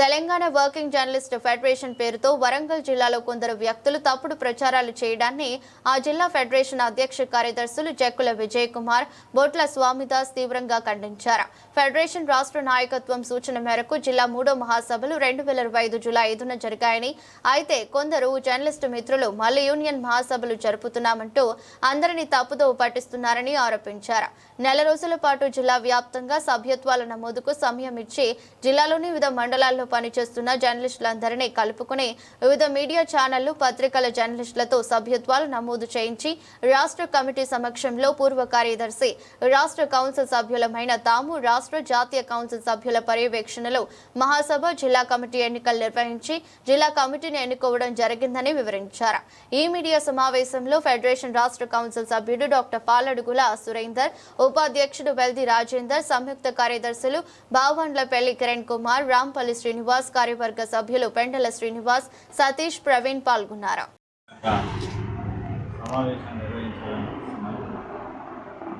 Telangana working journalist federation పేరుతో వరంగల్ జిల్లాలో కొందరు వ్యక్తులు తప్పుడు ప్రచారాలు చేయడాన్ని ఆ జిల్లా ఫెడరేషన్ అధ్యక్ష కార్యదర్శులు జక్కుల విజయ్ కుమార్ బొట్ల స్వామిదాస్ తీవ్రంగా ఖండించారు. ఫెడరేషన్ రాష్ట్ర నాయకత్వం సూచన మేరకు జిల్లా మూడో మహాసభలు రెండు వేల ఇరవై ఐదు జూలై ఐదున జరిగాయని అయితే కొందరు జర్నలిస్టు మిత్రులు మళ్ళీ యూనియన్ మహాసభలు జరుపుతున్నామంటూ అందరినీ తప్పుదో పట్టిస్తున్నారని ఆరోపించారు. నెల రోజుల పాటు జిల్లా వ్యాప్తంగా సభ్యత్వాల నమోదుకు సమయం ఇచ్చి జిల్లాలోని వివిధ మండలాల్లో పనిచేస్తున్న జర్నలిస్టులందరినీ కలుపుకుని వివిధ మీడియా ఛానళ్ళు పత్రికల జర్నలిస్టులతో సభ్యత్వాలు నమోదు చేయించి రాష్ట్ర కమిటీ సమక్షంలో పూర్వ కార్యదర్శి రాష్ట్ర కౌన్సిల్ సభ్యులమైన తాము రాష్ట్ర జాతీయ కౌన్సిల్ సభ్యుల పర్యవేక్షణలో మహాసభ జిల్లా కమిటీ ఎన్నికలు నిర్వహించి జిల్లా కమిటీని ఎన్నుకోవడం జరిగిందని వివరించారు. ఈ మీడియా సమావేశంలో ఫెడరేషన్ రాష్ట్ర కౌన్సిల్ సభ్యుడు డాక్టర్ పాలడుగుల సురేందర్ ఉపాధ్యక్షుడు వెల్ది రాజేందర్ సంయుక్త కార్యదర్శులు బావండ్లపల్లి కిరణ్ కుమార్ రాంపల్లి శ్రీనివాస్ శ్రీనివాస్ కార్యవర్గ సభ్యులు పెంటల శ్రీనివాస్ సతీష్ ప్రవీణ్ పాల్గొన్నారు.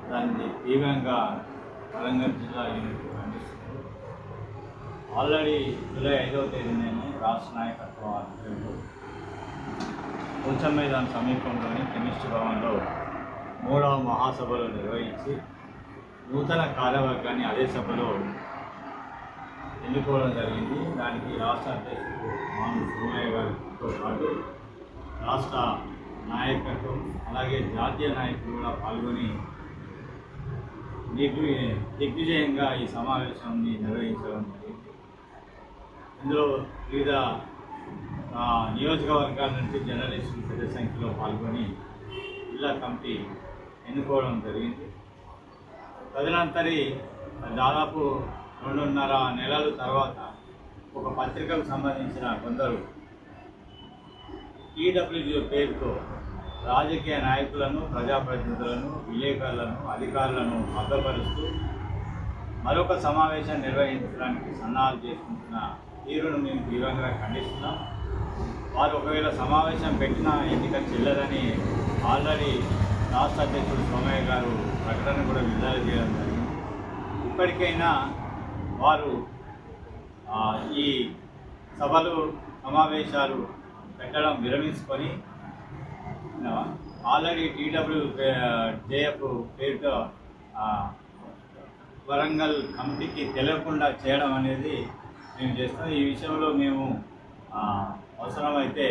దాన్ని తీవ్రంగా వరంగల్ జిల్లా యూనిట్ ఖండిస్తుంది. ఆల్రెడీ జూలై ఐదవ తేదీ నేను రాష్ట్ర నాయకత్వం ఆధ్వర్యంలో కొంచెం మైదాన్ సమీపంలోని కెమిస్ట్రీ భవన్లో మూడవ మహాసభలో నిర్వహించి నూతన కార్యవర్గాన్ని అదే సభలో ఎన్నుకోవడం జరిగింది. దానికి రాష్ట్ర అధ్యక్షుడు మాను సోమయ్య గారితో పాటు రాష్ట్ర నాయకత్వం అలాగే జాతీయ నాయకులు కూడా పాల్గొని దిగ్వి దిగ్విజయంగా ఈ సమావేశాన్ని నిర్వహించడం జరిగింది. ఇందులో వివిధ నియోజకవర్గాల నుంచి జర్నలిస్టులు పెద్ద సంఖ్యలో పాల్గొని జిల్లా కమిటీ ఎన్నుకోవడం జరిగింది. తదనంతరి దాదాపు రెండున్నర నెలల తర్వాత ఒక పత్రికకు సంబంధించిన కొందరు ఈడబ్ల్యూజీ పేరుతో రాజకీయ నాయకులను ప్రజాప్రతినిధులను విలేకరులను అధికారులను భద్రపరుస్తూ మరొక సమావేశం నిర్వహించడానికి సన్నాహాలు చేసుకుంటున్న తీరును మేము తీవ్రంగా ఖండిస్తున్నాం. వారు ఒకవేళ సమావేశం పెట్టిన ఎన్నిక చెల్లదని ఆల్రెడీ రాష్ట్ర అధ్యక్షుడు సోమయ్య గారు ప్రకటన కూడా విడుదల చేయడం జరిగింది. ఇప్పటికైనా వారు ఈ సభలు సమావేశాలు పెట్టడం విరమించుకొని ఆల్రెడీ టీడబ్ల్యూ జేఎఫ్ పేరుతో వరంగల్ కమిటీకి తెలియకుండా చేయడం అనేది మేము చేస్తాం ఈ విషయంలో మేము అవసరమైతే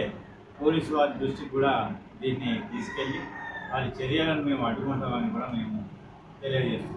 పోలీసు వారి దృష్టికి కూడా దీన్ని తీసుకెళ్ళి వారి చర్యలను మేము అడ్డుకుంటామని కూడా మేము తెలియజేస్తాం